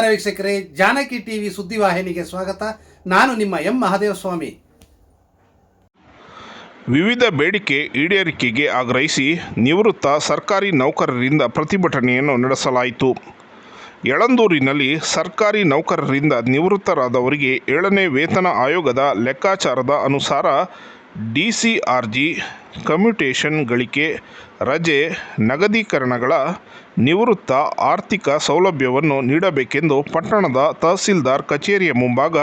ವೀಕ್ಷಕರೇ, ಜಾನಕಿ ಟಿವಿ ಸುದ್ದಿವಾಹಿನಿಗೆ ಸ್ವಾಗತ. ನಾನು ನಿಮ್ಮ ಎಂ ಮಹಾದೇವ ಸ್ವಾಮಿ ವಿವಿಧ ಬೇಡಿಕೆ ಈಡೇರಿಕೆಗೆ ಆಗ್ರಹಿಸಿ ನಿವೃತ್ತ ಸರ್ಕಾರಿ ನೌಕರರಿಂದ ಪ್ರತಿಭಟನೆಯನ್ನು ನಡೆಸಲಾಯಿತು. ಯಳಂದೂರಿನಲ್ಲಿ ಸರ್ಕಾರಿ ನೌಕರರಿಂದ ನಿವೃತ್ತರಾದವರಿಗೆ ಏಳನೇ ವೇತನ ಆಯೋಗದ ಲೆಕ್ಕಾಚಾರದ ಅನುಸಾರ ಡಿಸಿಆರ್ಜಿ ಕಮ್ಯುಟೇಷನ್ ಗಳಿಕೆ ರಜೆ ನಗದೀಕರಣಗಳ ನಿವೃತ್ತ ಆರ್ಥಿಕ ಸೌಲಭ್ಯವನ್ನು ನೀಡಬೇಕೆಂದು ಪಟ್ಟಣದ ತಹಸೀಲ್ದಾರ್ ಕಚೇರಿಯ ಮುಂಭಾಗ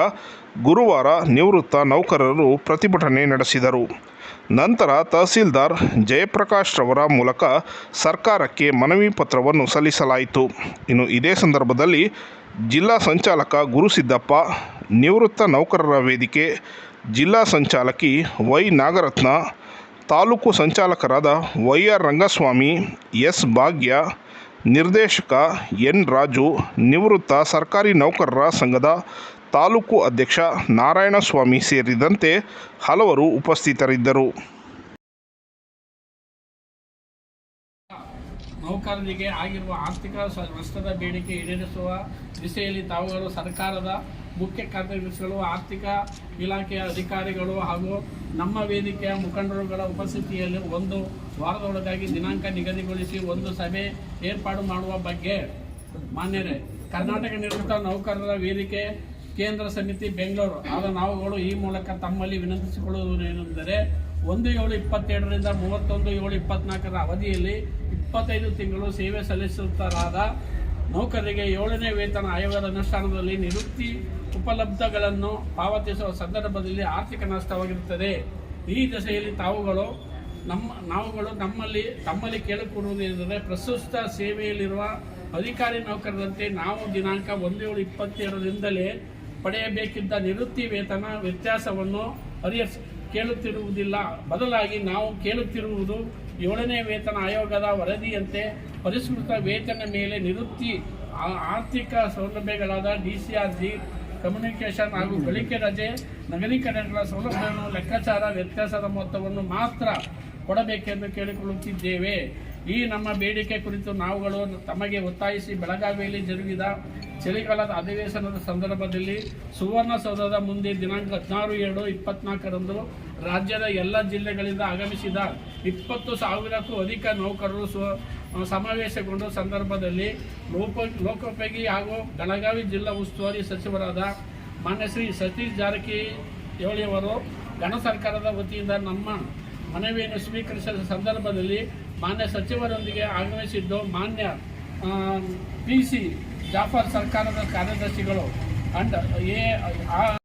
ಗುರುವಾರ ನಿವೃತ್ತ ನೌಕರರು ಪ್ರತಿಭಟನೆ ನಡೆಸಿದರು. ನಂತರ ತಹಸೀಲ್ದಾರ್ ಜಯಪ್ರಕಾಶ್ ರವರ ಮೂಲಕ ಸರ್ಕಾರಕ್ಕೆ ಮನವಿ ಪತ್ರವನ್ನು ಸಲ್ಲಿಸಲಾಯಿತು. ಇನ್ನು ಇದೇ ಸಂದರ್ಭದಲ್ಲಿ ಜಿಲ್ಲಾ ಸಂಚಾಲಕ ಗುರುಸಿದ್ದಪ್ಪ ನಿವೃತ್ತ ನೌಕರರ ವೇದಿಕೆ ಜಿಲ್ಲಾ ಸಂಚಾಲಕಿ ವೈ ನಾಗರತ್ನ, ತಾಲೂಕು ಸಂಚಾಲಕರಾದ Y R Rangaswamy, S Bhagya, ನಿರ್ದೇಶಕ ಎನ್ ರಾಜು, ನಿವೃತ್ತ ಸರ್ಕಾರಿ ನೌಕರರ ಸಂಘದ ತಾಲೂಕು ಅಧ್ಯಕ್ಷ ನಾರಾಯಣಸ್ವಾಮಿ ಸೇರಿದಂತೆ ಹಲವರು ಉಪಸ್ಥಿತರಿದ್ದರು. ನೌಕರರಿಗೆ ಆಗಿರುವ ಆರ್ಥಿಕ ನಷ್ಟದ ಬೇಡಿಕೆ ಈಡೇರಿಸುವ ದಿಸೆಯಲ್ಲಿ ತಾವುಗಳು ಸರ್ಕಾರದ ಮುಖ್ಯ ಕಾರ್ಯದರ್ಶಿಗಳು, ಆರ್ಥಿಕ ಇಲಾಖೆಯ ಅಧಿಕಾರಿಗಳು ಹಾಗೂ ನಮ್ಮ ವೇದಿಕೆಯ ಮುಖಂಡರುಗಳ ಉಪಸ್ಥಿತಿಯಲ್ಲಿ ಒಂದು ವಾರದೊಳಗಾಗಿ ದಿನಾಂಕ ನಿಗದಿಗೊಳಿಸಿ ಒಂದು ಸಭೆ ಏರ್ಪಾಡು ಮಾಡುವ ಬಗ್ಗೆ ಮಾನ್ಯರೇ, ಕರ್ನಾಟಕ ನಿವೃತ್ತ ನೌಕರರ ವೇದಿಕೆ ಕೇಂದ್ರ ಸಮಿತಿ ಬೆಂಗಳೂರು. ಆದ ನಾವುಗಳು ಈ ಮೂಲಕ ತಮ್ಮಲ್ಲಿ ವಿನಂತಿಸಿಕೊಳ್ಳುವುದೇನೆಂದರೆ ಒಂದು ಏಳು ಇಪ್ಪತ್ತೆರಡರಿಂದ ಮೂವತ್ತೊಂದು ಏಳು ಇಪ್ಪತ್ನಾಲ್ಕರ ಅವಧಿಯಲ್ಲಿ ಇಪ್ಪತ್ತೈದು ತಿಂಗಳು ಸೇವೆ ಸಲ್ಲಿಸುತ್ತಾರಾದ ನೌಕರರಿಗೆ ಏಳನೇ ವೇತನ ಆಯೋಗದ ಅನುಷ್ಠಾನದಲ್ಲಿ ನಿವೃತ್ತಿ ಉಪಲಬ್ಧಗಳನ್ನು ಪಾವತಿಸುವ ಸಂದರ್ಭದಲ್ಲಿ ಆರ್ಥಿಕ ನಷ್ಟವಾಗಿರುತ್ತದೆ. ಈ ದಶೆಯಲ್ಲಿ ತಾವುಗಳು ನಮ್ಮ, ನಾವುಗಳು ನಮ್ಮಲ್ಲಿ, ತಮ್ಮಲ್ಲಿ ಕೇಳಿಕೊಳ್ಳುವುದೇನೆಂದರೆ ಪ್ರಸ್ತುತ ಸೇವೆಯಲ್ಲಿರುವ ಅಧಿಕಾರಿ ನೌಕರರಂತೆ ನಾವು ದಿನಾಂಕ ಒಂದು ಏಳು ಇಪ್ಪತ್ತೆರಡರಿಂದಲೇ ಪಡೆಯಬೇಕಿದ್ದ ನಿವೃತ್ತಿ ವೇತನ ವ್ಯತ್ಯಾಸವನ್ನು ಹರಿಯಸ್ ಕೇಳುತ್ತಿರುವುದಿಲ್ಲ. ಬದಲಾಗಿ ನಾವು ಕೇಳುತ್ತಿರುವುದು ಏಳನೇ ವೇತನ ಆಯೋಗದ ವರದಿಯಂತೆ ಪರಿಷ್ಕೃತ ವೇತನ ಮೇಲೆ ನಿವೃತ್ತಿ ಆರ್ಥಿಕ ಸೌಲಭ್ಯಗಳಾದ D C R G, communication ಹಾಗೂ ಗಳಿಕೆ ರಜೆ ನಗರೀಕರಣಗಳ ಸೌಲಭ್ಯವನ್ನು ಲೆಕ್ಕಾಚಾರ ವ್ಯತ್ಯಾಸದ ಮೊತ್ತವನ್ನು ಮಾತ್ರ ಕೊಡಬೇಕೆಂದು ಕೇಳಿಕೊಳ್ಳುತ್ತಿದ್ದೇವೆ. ಈ ನಮ್ಮ ಬೇಡಿಕೆ ಕುರಿತು ನಾವುಗಳು ತಮಗೆ ಒತ್ತಾಯಿಸಿ ಬೆಳಗಾವಿಯಲ್ಲಿ ಜರುಗಿದ ಚಳಿಗಾಲದ ಅಧಿವೇಶನದ ಸಂದರ್ಭದಲ್ಲಿ ಸುವರ್ಣಸೌಧದ ಮುಂದೆ ದಿನಾಂಕ ಹದಿನಾರು ಎರಡು ಇಪ್ಪತ್ನಾಲ್ಕರಂದು ರಾಜ್ಯದ ಎಲ್ಲ ಜಿಲ್ಲೆಗಳಿಂದ ಆಗಮಿಸಿದ ಇಪ್ಪತ್ತು ಸಾವಿರಕ್ಕೂ ಅಧಿಕ ನೌಕರರು ಸ್ವ ಸಮಾವೇಶಗೊಂಡ ಸಂದರ್ಭದಲ್ಲಿ ಲೋಕ ಲೋಕೋಪಯೋಗಿ ಹಾಗೂ ಬೆಳಗಾವಿ ಜಿಲ್ಲಾ ಉಸ್ತುವಾರಿ ಸಚಿವರಾದ ಮಾನ್ಯ ಶ್ರೀ ಸತೀಶ್ ಜಾರಕಿಹೊಳಿಯವರು ಗಣ ಸರ್ಕಾರದ ವತಿಯಿಂದ ನಮ್ಮ ಮನವಿಯನ್ನು ಸ್ವೀಕರಿಸಿದ ಸಂದರ್ಭದಲ್ಲಿ ಮಾನ್ಯ ಸಚಿವರೊಂದಿಗೆ ಆಗಮಿಸಿದ್ದು ಮಾನ್ಯ ಪಿ ಸಿ ಜಾಫರ್ ಸರ್ಕಾರದ ಕಾರ್ಯದರ್ಶಿಗಳು ಅಂಡ್ ಎ ಆ